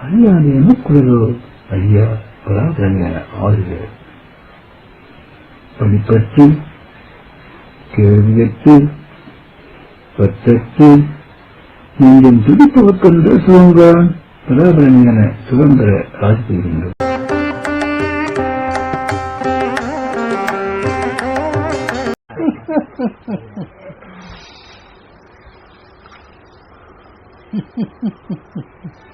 அழியாது எனக்குள்ளதோ ஐயா பராதரங்க ஆறுக. படிப்பற்று கேள்வியற்று பற்றற்று நெஞ்சம் துடிப்பவர்க்கென்ற சுகங்கான் பராபரஞான சுதந்திர ஆட்சி பெறுகின்றோம்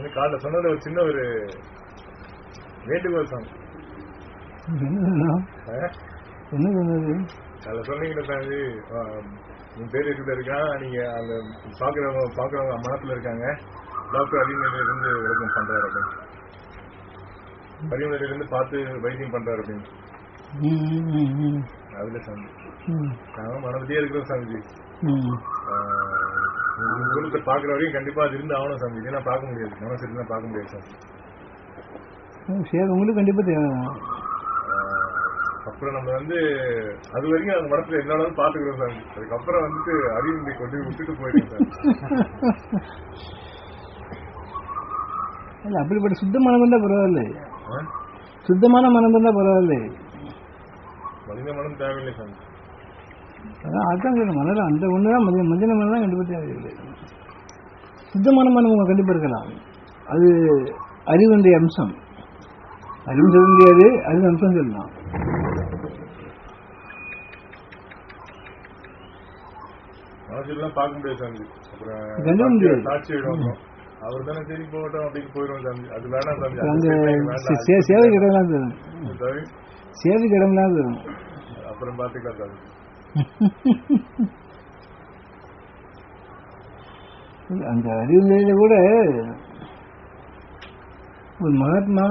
எனக்கு காலைல சொன்னது ஒரு சின்ன ஒரு வேண்டுகோள் சாமி? என்ன சொன்னது காலைல சொன்னீங்கல்ல சாமி. உன் பேர் இதுல இருக்கான் நீங்க அந்த பாக்குறவங்க பாக்குறவங்க மனத்துல இருக்காங்க. டாக்டர் அறிஞர்ல இருந்து விளக்கம் பண்றாரு அப்படின்னு. அறிஞர்ல இருந்து பார்த்து வைத்தியம் பண்றாரு அப்படின்னு. அதுல சாமி. நாங்க மனதிலே இருக்கிறோம் சாமிஜி. குடும்பத்தை பாக்குற வரையும் கண்டிப்பா அது இருந்து ஆகணும் சாமி. இல்லைன்னா பார்க்க முடியாது. மனசு இருந்தா பார்க்க முடியாது சாமி. சரி உங்களுக்கு கண்டிப்பா ஆஹ் அப்புறம் நம்ம வந்து அது வரைக்கும் அந்த மனசுல என்னாலும் பாத்துக்கிறோம் சாமி. அதுக்கப்புறம் வந்துட்டு அறிவிந்தை கொண்டு விட்டுட்டு போயிடும் சார் இல்ல அப்படிப்பட்ட சுத்தமான மனம் பரவாயில்ல. சுத்தமான மனம் தான் பரவாயில்ல. மனித மனம் தேவையில்லை சாமி. அதான் அதான் சொல்லணும் அந்த ஒன்று தான் மஞ்சள் மஞ்சள் மனம் தான் கண்டிப்பாக தேவையில்லை. சுத்தமான மனம் உங்க கண்டிப்பாக இருக்கலாம். அது அறிவுடைய அம்சம். அறிவு சொல்ல முடியாது அறிவு அம்சம் சொல்லலாம். அவர் தானே சரி போகட்டும் அப்படின்னு போயிடுவோம் சாமி. அது வேணாம் சேவைக்கு இடம்லாம் தரும். சேவைக்கு இடம்லாம் தரும். அப்புறம் பாத்துக்கலாம் அந்த அறிவு நிலையில கூட ஒரு மகாத்மா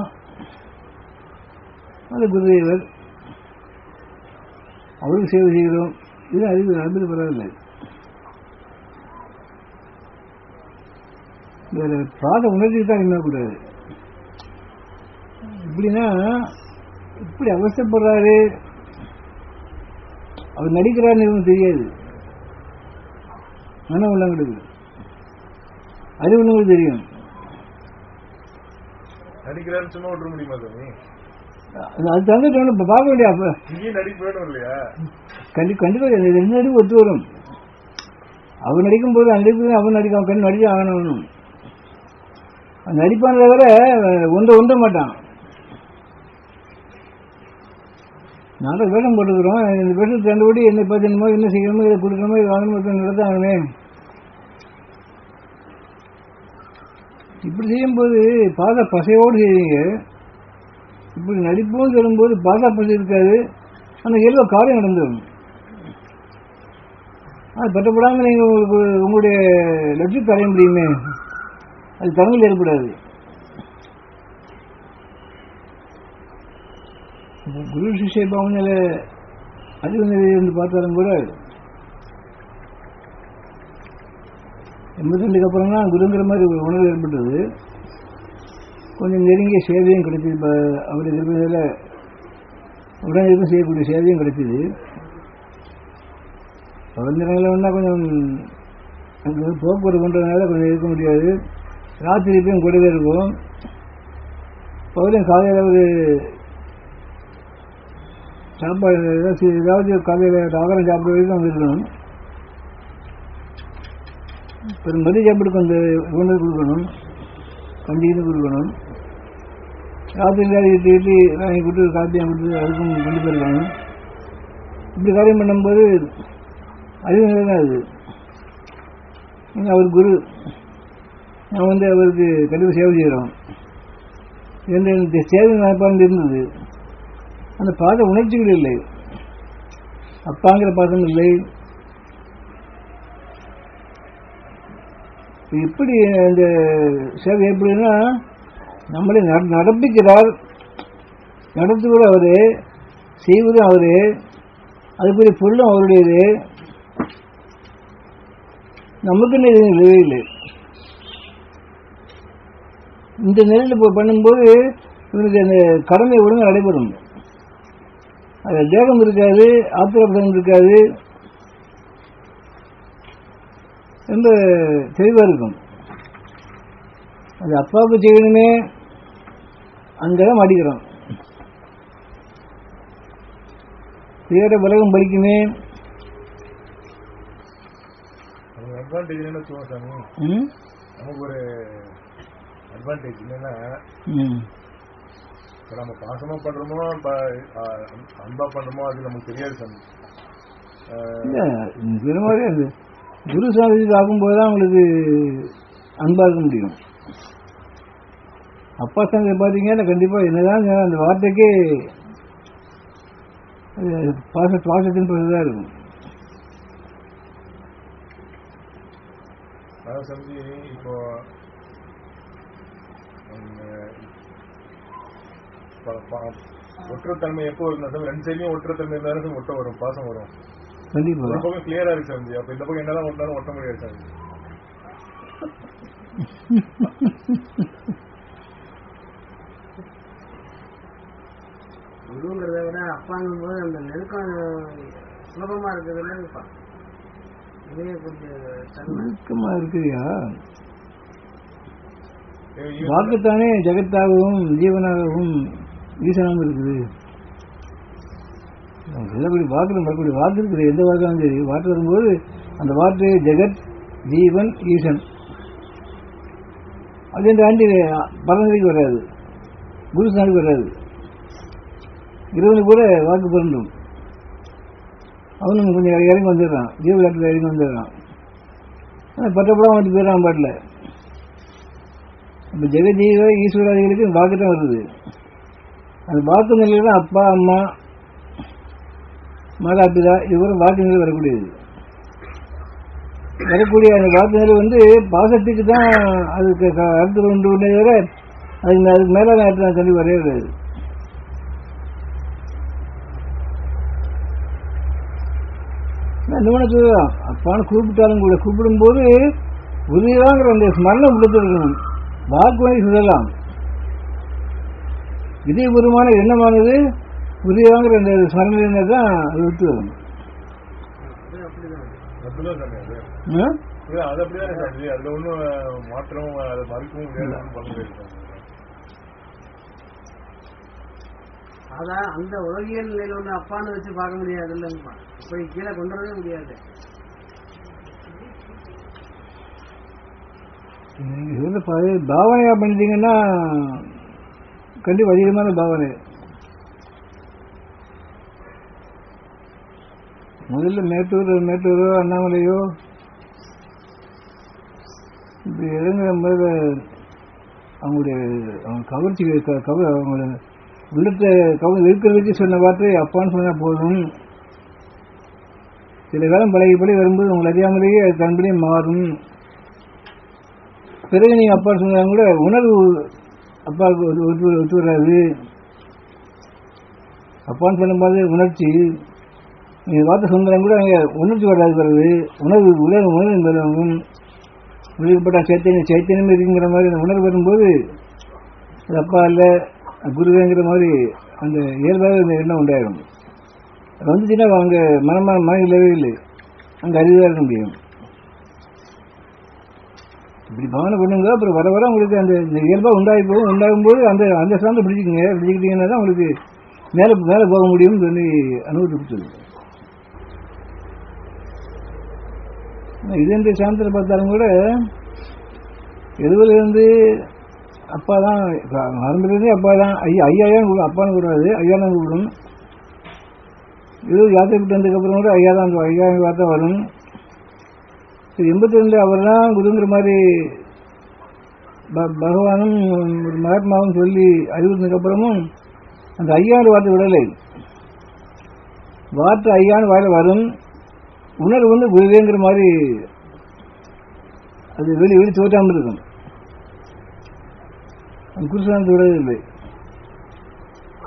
அது குருதேவர் அவருக்கு சேவை செய்கிறோம். இது அறிவு அறிவு பரவாயில்லை வேற பிராத உணர்ச்சி தான் கூடாது. இப்படின்னா இப்படி அவசரப்படுறாரு. அவர் நடிக்கிறாருன்னு எதுவும் தெரியாது. மனம் உள்ளவங்களுக்கு அது உங்களுக்கு தெரியும். நடிக்கிறாருன்னு சும்மா விட்டுற முடியுமா சாமி அது- அது தந்துட்டு ஒன்று பார்க்க வேண்டிய அப்ப நடிப்பு வேணும் இல்லையா? கண்டி கண்டிப்பாக ரெண்டு நடிப்பு ஒத்து வரும். அவர் நடிக்கும் போது அந்த நடிப்பு அவன் நடிக்க அவன் கண் நடிச்சு ஆகணும். அவன் நடிப்பானதை விட ஒன்றை ஒன்ற மாட்டான். நாங்கள் வேடம் போட்டுக்கிறோம் இந்த வேஷத்தை கண்டுபிடி என்ன பேசணுமோ என்ன செய்யணுமோ இதை கொடுக்கணுமோ இதை வாங்கணுமோ நடத்தாங்களே இப்படி செய்யும்போது பாத பசையோடு செய்வீங்க. இப்படி நடிப்பும் சொல்லும்போது பாத பசை இருக்காது. அந்த எல்லோ காரியம் நடந்துடும் அது பட்டப்படாமல் நீங்கள் உங்களுக்கு உங்களுடைய லட்சியத்தை அடைய முடியுமே. அது தமிழ் ஏற்படாது இப்போ குரு சிஷ்ய பாவனையில் அறிவு நிலையை இருந்து பார்த்தாலும் கூட எண்பத்தி ரெண்டுக்கு அப்புறம் தான் குருங்கிற மாதிரி ஒரு உணர்வு ஏற்பட்டது. கொஞ்சம் நெருங்கிய சேவையும் கிடைச்சிது இப்போ அவருடைய உடனே உடனே செய்யக்கூடிய சேவையும் கிடைச்சிது பகல் நேரங்களில் கொஞ்சம் அங்கே போக்குவரத்து பண்ணுறதுனால கொஞ்சம் இருக்க முடியாது. ராத்திரி இப்பயும் கூடவே இருக்கும். பகலையும் காலையில் ஒரு சாப்பாடு ஏதாவது காலையில் ஆகாரம் சாப்பிட வரைக்கும் இருக்கணும் அப்புறம் மதிய சாப்பிடுக்கு அந்த உணவு கொடுக்கணும் கஞ்சிக்கு கொடுக்கணும் ராத்திரி நேரம் இட்லி இட்லி வாங்கி கொடுத்து காப்பி கொடுத்து அதுக்கும் கொண்டு போயிருக்கணும் இப்படி காரியம் பண்ணும்போது அறிவு நிலை தான் அது ஏன்னா அவர் குரு நான் வந்து அவருக்கு கண்டிப்பாக சேவை செய்கிறோம் எந்த சேவை மனப்பான்மை இருந்தது. அந்த பாத உணர்ச்சிகள் இல்லை. அப்பாங்கிற பாதம் இல்லை. எப்படி இந்த சேவை எப்படின்னா நம்மளை நட- நடப்பிக்கிறார். நடத்துவது அவரு செய்வதும் அவரு அதுக்குரிய பொருளும் அவருடையது. நமக்குன்னு எதுவும் இல்லவே இல்லை. இந்த நிலையில் இப்போ பண்ணும்போது இவனுக்கு அந்த கடமை ஒழுங்கு நடைபெறும். அது தேகம் இருக்காது ஆத்திரப்படம் இருக்காது ரொம்ப தெளிவாக இருக்கும். அது அப்பாவுக்கு செய்யணுமே அந்த இடம் அடிக்கிறோம். பேர உலகம் படிக்குமே நமக்கு ஒரு அட்வான்டேஜ் என்னன்னா இப்ப நம்ம பாசமா பண்றோமோ அன்பா பண்றோமோ அது நமக்கு தெரியாது சாமி. இந்த மாதிரி குரு சாமி பார்க்கும்போது தான் உங்களுக்கு அன்பாக இருக்க முடியும். அப்பா சாமி பார்த்தீங்கன்னா கண்டிப்பாக என்னதான் அந்த வார்த்தைக்கே பாச பாசத்தின் தான் இருக்கும். அதான் இப்போ உம், ப- ப- ஒற்றுத்தன்மை எப்போ இருந்தா சாமி ரெண்டு சைட்லயும் ஒற்றுத்தன்மை இருந்தாலும் ஒட்ட வரும் பாசம் வரும். ஒரு பக்கம் கிளியரா இருக்கு சாமி அப்ப இந்த பக்கம் என்னதான் ஒட்டாலும் ஒட்ட முடியாது சாமி குருங்கிறத விட அப்பாங்கும் போது அந்த நெருக்கம் சுலபமா இருக்குது இல்லைங்கப்பா இதே கொஞ்சம் தன்மை. நெருக்கமாக இருக்குதுயா வாக்குத்தானே ஜெகத்தாகவும் ஜீவனாகவும் ஈசனாகவும் இருக்குது. சொல்லக்கூடிய வாக்கு மறுபடியும் வாக்கு இருக்குது. எந்த வாக்காலும் சரி. வாக்கு வரும்போது அந்த வார்த்தை ஜெகத் ஜீவன் ஈசன். அஜென்ட்டு ஆண்டி பரநிலைக்கு வராது. குருஸ்தானுக்கு வராது. இறைவனுக்கு கூட வாக்கு பொருந்தும். அவனும் கொஞ்சம் இறங்கி வந்துடுறான். வந்துடுறான் ஜீவகாட்டில் இறங்கி வந்துடுறான். ஆனால் பட்டப்படம் வந்து போயிடறான் பாட்டில். இப்போ ஜெகஜீவ ஈஸ்வராதிகளுக்கு வாக்கு தான் வருது. அந்த வாக்கு நிலையில் தான் அப்பா அம்மா மாதாபிதா இவரும் வாக்கு நிலை வரக்கூடியது. வரக்கூடிய அந்த வாக்கு நிலை வந்து பாசத்துக்கு தான் அதுக்கு க- அடுத்து உண்டு உண்டே தவிர அதுக்கு அதுக்கு மேலே நான் சொல்லி வரவே கிடையாது என்ன அப்பான்னு கூப்பிட்டாலும் கூட கூப்பிடும்போது உதவிதாங்கிற அந்த ஸ்மரணம் கொடுத்துருக்கணும் வாக்கு வாங்கி சொல்லலாம். இதயபூர்வமான எண்ணமானது உதவிதாங்கிற அந்த ஸ்மரணை தான் அது விட்டு வரும். அதான் அந்த உலகியல் நிலையில ஒண்ணு அப்பான்னு வச்சு பார்க்க முடியாது இல்லைங்கப்பா இப்படி கீழே கொண்டு வரவே முடியாது. நீங்க சொல்ல பாவனையா பண்ணிட்டீங்கன்னா கண்டிப்பா அதிகமான பாவனை. முதல்ல மேட்டூர் மேட்டூரோ அண்ணாமலையோ இப்படி இறங்குற போது அவங்களுடைய அவங்க கவர்ச்சி கவர் அவங்களோட உள்ளத்தை கவ இருக்கிறதுக்கு சொன்ன வார்த்தை அப்பான்னு சொன்னால் போதும். சில காலம் பழகி பழகி வரும்போது உங்களை அறியாமலேயே அது தன்படியே மாறும். பிறகு நீங்கள் அப்பான்னு சொன்னாங்க கூட உணர்வு அப்பாவுக்கு ஒத்து- ஒத்து ஒத்து வராது அப்பான்னு சொல்லும்போது உணர்ச்சி. நீங்கள் வார்த்தை சுந்தரம் கூட அங்கே உணர்ச்சி வராது பிறகு. உணர்வு உலக உணர்வு பெறவும் உழைக்கப்பட்ட சைத்தன்யம் சைத்தன்யம் இருக்குங்கிற மாதிரி அந்த உணர்வு வரும்போது அது அப்பா இல்லை குருவேங்கிற மாதிரி அந்த இயல்பாக அந்த எண்ணம் உண்டாயிடும் அது வந்துச்சுன்னா அவங்க மனமான மன இல்லவே இல்லை. அங்கே அறிவாக இருக்க முடியும் இப்படி பாவனை பண்ணுங்க அப்புறம் வர வர உங்களுக்கு அந்த இயல்பாக உண்டாகி போகும் உண்டாகும் போது அந்த அந்த சார்ந்த பிடிச்சிக்கங்க. பிடிச்சிக்கிட்டீங்கன்னா தான் உங்களுக்கு மேலே மேலே போக முடியும்னு சொல்லி அனுபவத்துக்கு சொல்லுங்க இது எந்த சாந்தத்தில் பார்த்தாலும் கூட எதுவிலிருந்து அப்பா தான் மறந்துலேருந்தே அப்பா தான். ஐயா ஐயா அப்பான்னு கூடாது ஐயா தான் கூப்பிடும் எழுபது யாத்திரை விட்டு வந்ததுக்கப்புறம் கூட ஐயா தான் ஐயா வார்த்தை வரும். எண்பத்தி ரெண்டு அவர் தான் குருங்கிற மாதிரி ப- பகவானும் ஒரு மகாத்மாவும் சொல்லி அறிவுறுத்ததுக்கு அப்புறமும் அந்த ஐயாறு வார்த்தை விடலை. வார்த்தை ஐயான்னு வாயில் வரும். உணர்வு வந்து குருவேங்கிற மாதிரி அது வெளி வெளி தோற்றாமல் இருக்கும். அந்த விடவில்லை.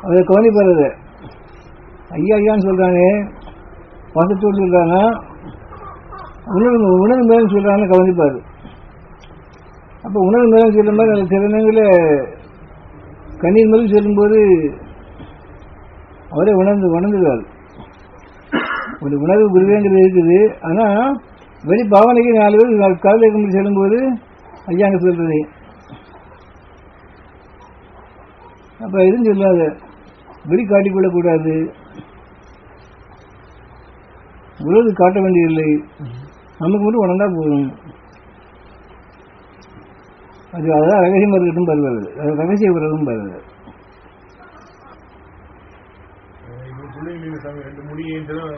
அதை கவனிப்பார் ஐயா ஐயான்னு சொல்கிறானே வார்த்தை சொல்கிறானா உணவு உணவு மேலும் சொல்கிறான்னு கவனிப்பார். அப்போ உணவு மேலும் சொல்லும் போது அது சில நேரங்களில் கண்ணீர் மேலும் சொல்லும்போது அவரே உணர்ந்து உணர்ந்துடுவார். ஒரு உணர்வு குருவேங்கிறது இருக்குது. ஆனால் வெளி பாவனைக்கு நாலு பேர் காதலை கும்பிட்டு செல்லும்போது ஐயாங்க சொல்றது. அப்போ எதுவும் சொல்லாத. வெளி காட்டிக்கொள்ளக்கூடாது உலகு காட்ட வேண்டியதில்லை. நமக்கு மட்டும் உணர்ந்தா போதும். அது அதான் ரகசியம் இருக்கட்டும் பரவாயில்ல அது. ரகசிய உறவும் பரவாயில்ல ரெண்டு முடி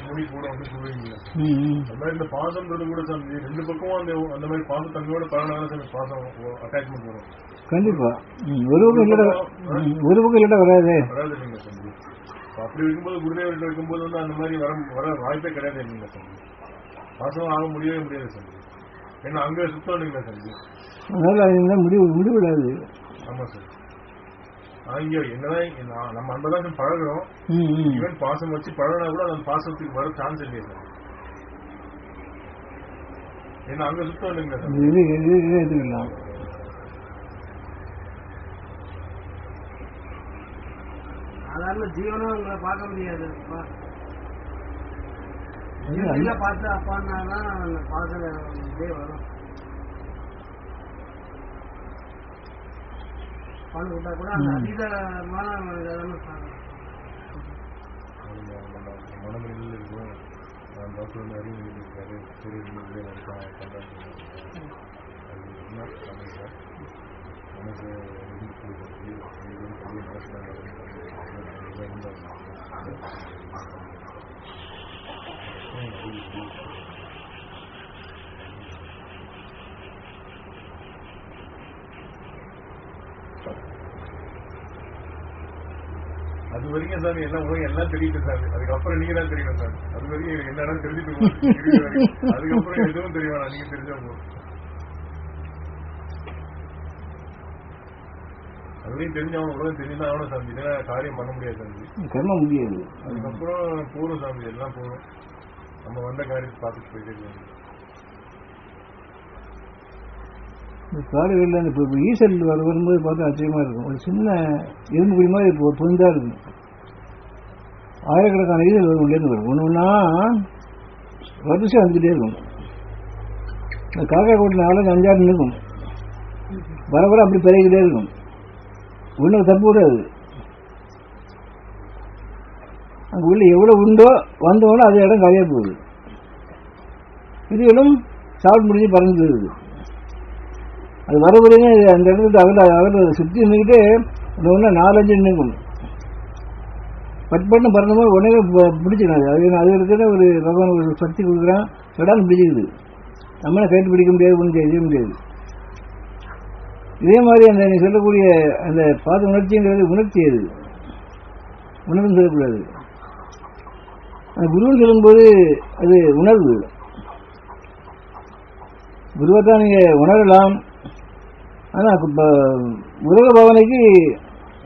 முடி கூட இந்த பாசம்ன்றது கூட சாமி ரெண்டு பக்கமும் அந்த அந்த மாதிரி பாசத்தன்மையோட பரவாயில்ல சாமி பாசம் அட்டாச்மெண்ட் வரும். கண்டிப்பா. ஒரு பக்கம் இல்லாட்ட ம், ஒரு பக்கம் இல்லாட்ட வராதே. வராது அப்ப அப்படி இருக்கும்போது குருதேவர்கிட்ட இருக்கும்போது வந்து அந்த மாதிரி வர வர வாய்ப்பே கிடையாது சாமி. பாசம் ஆக முடியவே முடியாது சாமி ஏன்னா அங்க சுத்தம் இல்லைங்களா சாமி அதனால அது என்ன முடிவு முடிவிடாது. ஆமா சார். அங்க என்னதான் நம்ம அன்பதான் பழகுறோம். ம் ம். ஈவன் பாசம் வச்சு பழகினா கூட அந்த பாசத்துக்கு வர சான்ஸ் இல்லையா சார். ஏன்னா அங்க சுத்தம் இல்லைங்களா சார்? சாதாரண ஜீவனும் உங்களை பார்க்க முடியாது. பார்த்து அப்பான்னாதான் அந்த பாசல இதே வரும். பால் விட்டா கூட அந்த அதீதமான மனநிலையில் இருக்கும் டாக்டர் வந்து அறிவு இருக்காரு சார் மனசு இருந்து போயிடுச்சு இது வந்து பெரிய மனசுல அது வரைக்கும் சார் எல்லாம் உலகம் எல்லாம் தெரியுது சார் அதுக்கப்புறம் நீங்க தான் தெரியணும் சார் அது வரைக்கும் எனக்கு என்னடா தெரிஞ்சுட்டு அதுக்கப்புறம் எதுவும் தெரிய நீங்க தெரிஞ்சா போதும். அதுவரையும் தெரிஞ்சவங்க உலகம் தெரிஞ்சுதான் ஆகணும் சாமி. காரியம் பண்ண முடியாது சாமி. கர்ம முடியாது. அதுக்கப்புறம் போதும் சாமி எல்லாம் போதும் நம்ம வந்த காரியத்தை பார்த்துட்டு போயிட்டே இந்த காடுகளில் அந்த இப்போ ஈசல் வர வரும்போது பார்த்தா ஆச்சரியமா இருக்கும். ஒரு சின்ன எறும்பு குடி மாதிரி இப்போ பொந்தா இருக்கும். ஆயிரக்கணக்கான ஈசல் வரும் உள்ளேருந்து வரும். ஒன்று ஒன்றா வரிசை வந்துக்கிட்டே இருக்கும். இந்த காக்கா கூட்டில் நாலஞ்சு அஞ்சாறு நிற்கும். வர வர அப்படி பெருகிட்டே இருக்கும். உள்ள தப்பு அங்கே உள்ள எவ்வளோ உண்டோ வந்தவொடனே அது இடம் காலியாக போகுது. இதுகளும் சாப்பிட்டு முடிஞ்சு பறந்து போயிடுது அது வரவரையும் அந்த இடத்துல அகல அகல சுற்றி நின்றுக்கிட்டு ஒன்று நாலஞ்சு நிற்கும் பட் பண்ணு பறந்த போது உடனே பிடிச்சிடும் அது அது இருக்கிற ஒரு பகவான் ஒரு சக்தி கொடுக்குறான். விடாமல் பிடிச்சிக்குது. நம்மளால் கைட்டு பிடிக்க முடியாது ஒன்றும் செய்ய முடியாது. இதே மாதிரி அந்த நீ சொல்லக்கூடிய அந்த பாத உணர்ச்சிங்கிறது உணர்ச்சி அது. உணர்வு சொல்லக்கூடாது. அந்த குருன்னு சொல்லும்போது அது உணர்வு. குருவை தான் நீங்கள் உணரலாம் ஆனால் இப்போ உலக பாவனைக்கு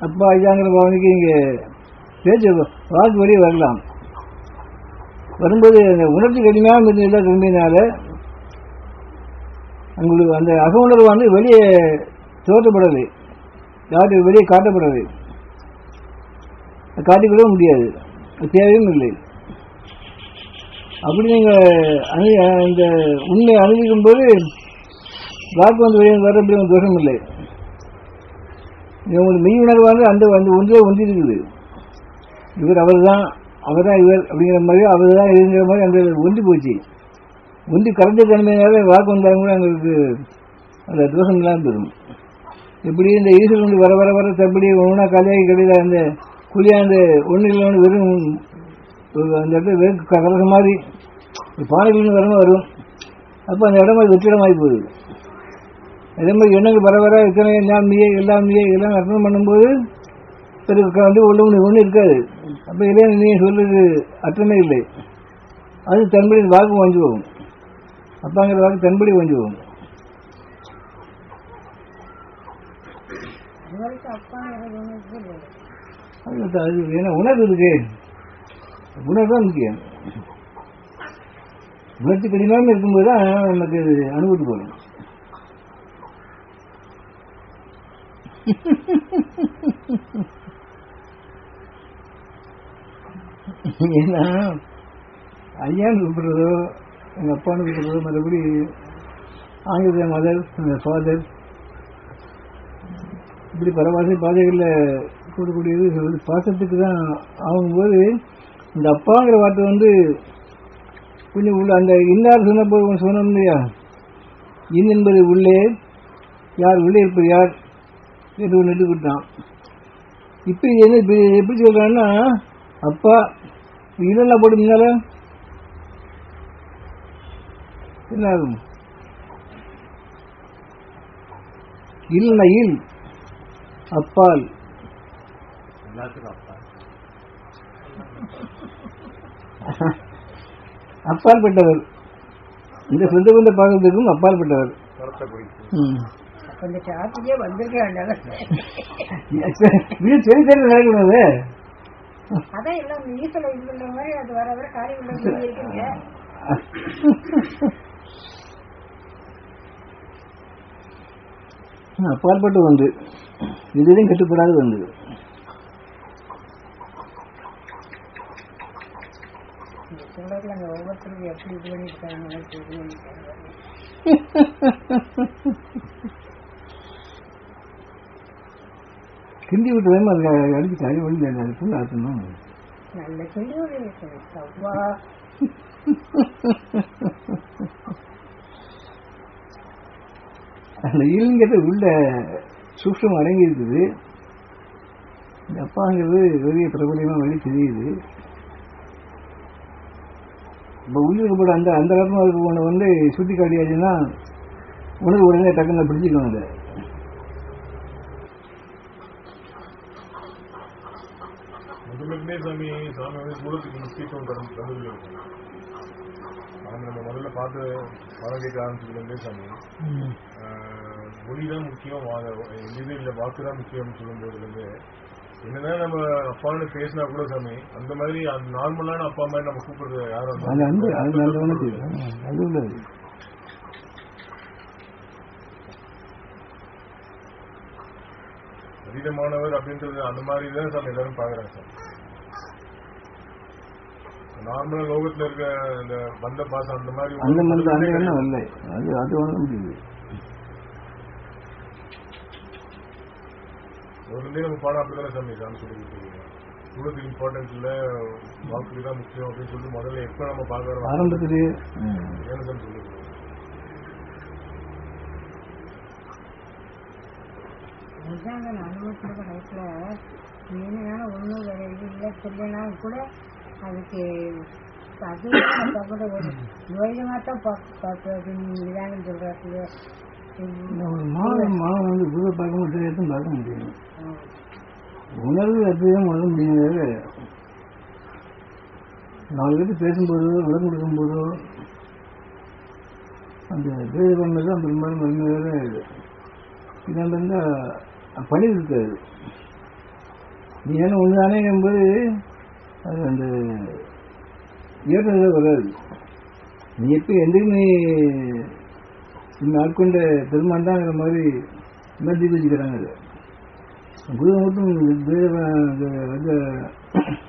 அப்பா ஐயாங்கிற பாவனைக்கு இங்கே பேச்சு வாக்கு வழியே வரலாம். வரும்போது அந்த உணர்ச்சி கடுமையாக இருந்ததில்லை திரும்பினால உங்களுக்கு அந்த அக உணர்வு வந்து வெளியே தோற்றப்படலை யாருக்கு வெளியே காட்டப்படலை காட்டிக்கொள்ளவும் முடியாது. தேவையும் இல்லை. அப்படி நீங்கள் அணு அந்த உண்மையை அனுபவிக்கும் போது வாக்கு வந்து வெளியே வர அப்படி ஒரு தோஷம் இல்லை. உங்களுக்கு மெய் உணர்வானது அந்த அந்த ஒன்றே ஒன்றி இருக்குது இவர் அவர் தான் அவர் தான் இவர் அப்படிங்கிற மாதிரி அவர் தான் இதுங்கிற மாதிரி அந்த ஒன்றி போச்சு. ஒன்றி கலந்த தன்மையினால வாக்கு வந்தாலும் கூட எங்களுக்கு அந்த தோஷம் இல்லாமல் பெறும் இப்படி இந்த ஈஸ்வரன் வந்து வர வர வர தப்படி ஒன்றா காலியாகி கிடையாது அந்த குழியா அந்த ஒன்று இல்லை ஒன்று வெறும் அந்த இடத்துல வெறும் கலச மாதிரி பானைகள் வரணும் வரும். அப்போ அந்த இடம் அது வெற்றிடமாகி போகுது. அதே மாதிரி எண்ணங்கள் வர வர இத்தனை எல்லாம் மீயே எல்லாம் நீயே எல்லாம் அர்ப்பணம் பண்ணும்போது பிறகு வந்து உள்ள ஒன்று ஒன்றும் இருக்காது. அப்போ இல்லையா நீ சொல்றது அர்த்தமே இல்லை. அது தன்படி வாக்கு வாங்கி போகும். அப்பாங்கிற வாக்கு தன்படி வாங்கி போகும் அது வரைக்கும் அப்பாங்கிறது ஒன்று இல்லை அது அது ஏன்னா உணர்வு இருக்கு? உணர்வு தான் முக்கியம். உணர்ச்சி கடினமாக இருக்கும்போது தான் நமக்கு அது அனுபவத்துக்கு வரும் ஏன்னா ஐயான்னு கூப்பிடுறதோ எங்கள் அப்பான்னு கூப்பிடுறதோ மறுபடி ஆங்கில மதர் ஃபாதர் இப்படி பரவாசை பாதைகளில் கூடக்கூடியது பாசத்துக்கு தான் ஆகும்போது இந்த அப்பாங்கிற வார்த்தை வந்து கொஞ்சம் உள்ள அந்த இன்னார் சொன்னபோது சொன்னோம் இல்லையா? இன் என்பது உள்ளே யார் உள்ளே இருப்பது யார் என்று ஒன்று கொடுத்தான். இப்போ இது என்ன இப்போ எப்படி சொல்கிறான்னா அப்பா இல்லைன்னா போட்டு முன்னால? என்ன ஆகும்? இல்லைன்னா இல்? அப்பால். அப்பால் பெற்றவர். இந்த சொந்த பந்த பார்க்கறதுக்கும் அப்பால் வேண்டாம் இது சரி சரி நடக்கூடாது அதான் எல்லாம் ஈசல இது பண்ற மாதிரி அது வர வர காரியம் உள்ள இருக்கீங்க அப்பாற்பட்டு வந்து இதுலையும் கட்டுப்படாது வந்து. சொல்றதுல அங்கே ஒவ்வொருத்தருக்கும் எப்படி இது பண்ணியிருக்காங்க எனக்கு இது பண்ணியிருக்காங்க கிண்டி விட்டு வேமா அதுக்கு அடிச்சு கறி ஒன்று அது புண்ணு ஆற்றணும் நல்ல அவ்வா. அந்த இல்ங்கிறது உள்ள சூக்ஷம் அடங்கி இருக்குது இந்த அப்பாங்கிறது பெரிய பிரபலியமாக வெளி தெரியுது. இப்போ உள்ளிருக்கப்பட அந்த அந்த ரத்னம் அதுக்கு ஒன்று வந்து சுட்டி காட்டியாச்சுன்னா உணவு உடனே டக்குன்னு பிடிச்சிக்கணும் அதை. முதல்ல சாமி சாமி வந்து மூலத்துக்கு முக்கியத்துவம் தரும் இருக்கும் சாமி நம்ம முதல்ல பார்த்து படம் கேட்க ஆரம்பிச்சதுலேருந்தே சாமி. மொழி தான் முக்கியம் இது இல்லை வாக்கு தான் முக்கியம்னு சொல்லும்போதுலேருந்து என்னதான் நம்ம அப்பான்னு பேசினா கூட சாமி அந்த மாதிரி அந்த நார்மலான அப்பா மாதிரி நம்ம கூப்பிடுறது யாரும் அதீதமானவர் அப்படின்றது அந்த மாதிரி தான் சாமி எல்லாரும் பாக்குறாங்க சார் நார்மலா லோகத்துல இருக்க இந்த பந்த பாசம் அந்த மாதிரி அது அது வணங்க முடியுது இருந்தே நம்ம பாடம் அப்படிதானே சாமி? சாமி சொல்லி கொடுத்துருக்கீங்க குலத்துக்கு இம்பார்ட்டன்ஸ் இல்ல வாக்குக்கு தான் முக்கியம் அப்படின்னு சொல்லிட்டு முதல்ல எப்ப நம்ம பாக்குறோம் ஆரம்பத்திலேயே. ஏன்னு சாமி சொல்லி கொடுக்குறோம் அதுதான் அந்த அனுபவத்தில் லைஃப்ல என்னன்னா ஒன்றும் இல்லை தெரியலனாலும் கூட அதுக்கு அது கூட ஒரு துவைதமாக தான் பார்க்க இதாங்கன்னு சொல்கிறாங்க ஒரு மாணவன் மாணவன் வந்து குருவை பார்க்க முடியும் பார்க்க முடியும் உணர்வு அற்புதம் உணர முடியாது நாலு பேருக்கு பேசும்போதோ விளக்கம் கொடுக்கும்போதோ அந்த பேத பண்ணது தான் பெரும்பாலும் வலிமையாக இது. இதாண்ட இருந்தால் பணி இருக்காது நீ ஏன்னா ஒன்று தானேங்கும்போது அது அந்த ஏற்றத்தில் வராது. நீ எப்போ எந்தையும் நீ இந்த ஆட்கொண்ட பெருமான் தாங்கிற மாதிரி உணர்த்தி வச்சுக்கிறாங்க குரு மட்டும் வந்து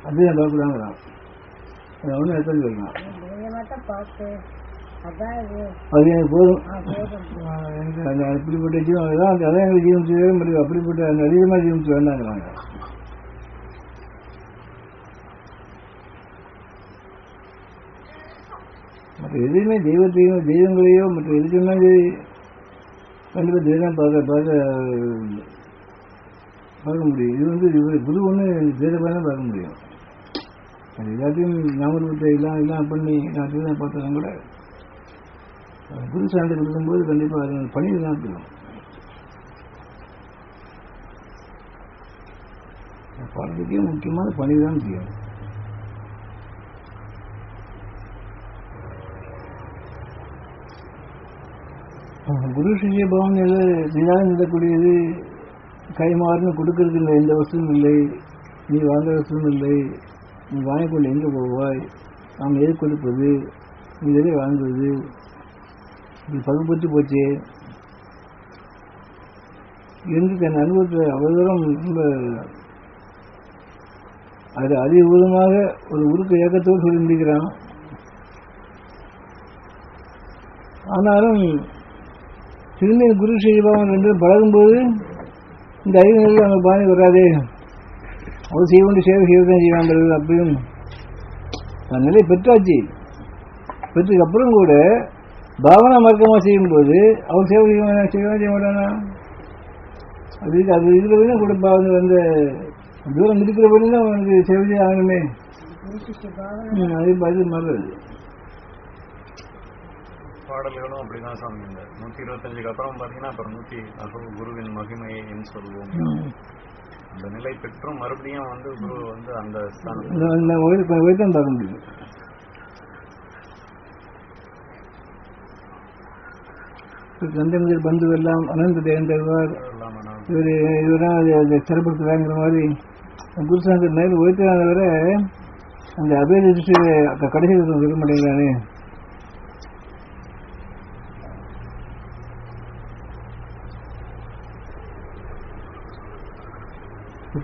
அப்படியே பார்க்கலாங்கிறான் அது அவனும் எடுத்து சொல்லலாம் அது எனக்கு போதும். எனக்கு அந்த அப்படிப்பட்ட ஜீவன் அதான் அதான் எங்களுக்கு ஜீவன் செய்யவே முடியும். அப்படிப்பட்ட அந்த அதிகமாக ஜீவன் செய்ய வேண்டாங்கிறாங்க. மற்ற எதுவுமே தெய்வத்தையோ தெய்வங்களையோ மற்ற எதுக்குமே கண்டிப்பாக தெய்வம் பார்க்க பார்க்க பார்க்க முடியும். இது வந்து இவர் குரு ஒன்று தெய்வமாக பார்க்க முடியும். அது எல்லாத்தையும் ஞாபகத்தை எல்லாம் எல்லாம் பண்ணி நான் தான் பார்த்தாலும் கூட குரு சான்று கொடுக்கும்போது கண்டிப்பாக அது பணி தான் தெரியும் பாடத்துக்கே முக்கியமான பணி தான் முக்கியம் குரு சிஷிய பவன் நிதானம் நிலக்கூடியது கைமாறுன்னு கொடுக்கறதுக்கு எந்த வசதியும் இல்லை நீ வாங்குற வசதியும் இல்லை நீ வாங்கிக்கொள்ள எங்கே போவாய் நாம் எது கொடுப்பது நீ எதை வாங்குவது இது பகுப்பட்டு போச்சே. என்று தன் அனுபவத்தில் அவ்வளவு தூரம் ரொம்ப அது அதிபூதமாக ஒரு உருக்க இயக்கத்தோடு சொல்லி முடிக்கிறான். ஆனாலும் திரும்பி குரு செய்வான் ரெண்டு பழகும்போது இந்த அறிவு அந்த பாணி வராதே. அவர் செய்ய வேண்டிய சேவை செய்ய தான் செய்வாங்கிறது அப்படியும் தன் நிலை பெற்றாச்சு. பெற்றதுக்கு அப்புறம் கூட பாவனா மார்க்கமாக செய்யும்போது அவர் சேவை செய்வானா செய்வானா செய்ய மாட்டானா அது அது இருக்கிற வரையும் கூட பாவனை அந்த தூரம் இருக்கிற வரையும் தான் அவனுக்கு சேவை செய்ய ஆகணுமே. அது அது மாறுறது. பாடல்களும் அப்படிதான் சாமி இந்த நூத்தி இருபத்தஞ்சுக்கு அப்புறம் பாத்தீங்கன்னா அப்புறம் நூத்தி அகோ குருவின் மகிமையை என்று சொல்லுவோம். ம். அந்த நிலை பெற்றும் மறுபடியும் வந்து குரு வந்து அந்த ஸ்தானத்துல இந்த- இந்த உயர் உயர்த்தான் பார்க்க முடியும் கந்தமிழர் பந்துவெல்லாம் அனந்த தேர்ந்தவர் இவர் இவரெல்லாம் சிறப்படுத்துறாங்கிற மாதிரி குருசாங்கர் மேல் உயர்த்தான வர அந்த அபேத திருஷ்டியை கடைசி இருக்க மாட்டேங்கிறானே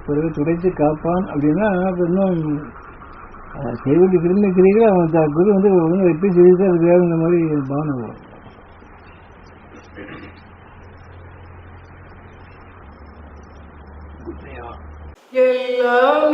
பிறகு துடைத்து காப்பான் அப்படின்னா இன்னும் அஹ், விரும்புகிறீர்கள்? அவன் த- குரு வந்து ஒழுங்கு எப்படி செய்து அது வேறுங்கிற மாதிரி பாவனை வரும். எல்லாம்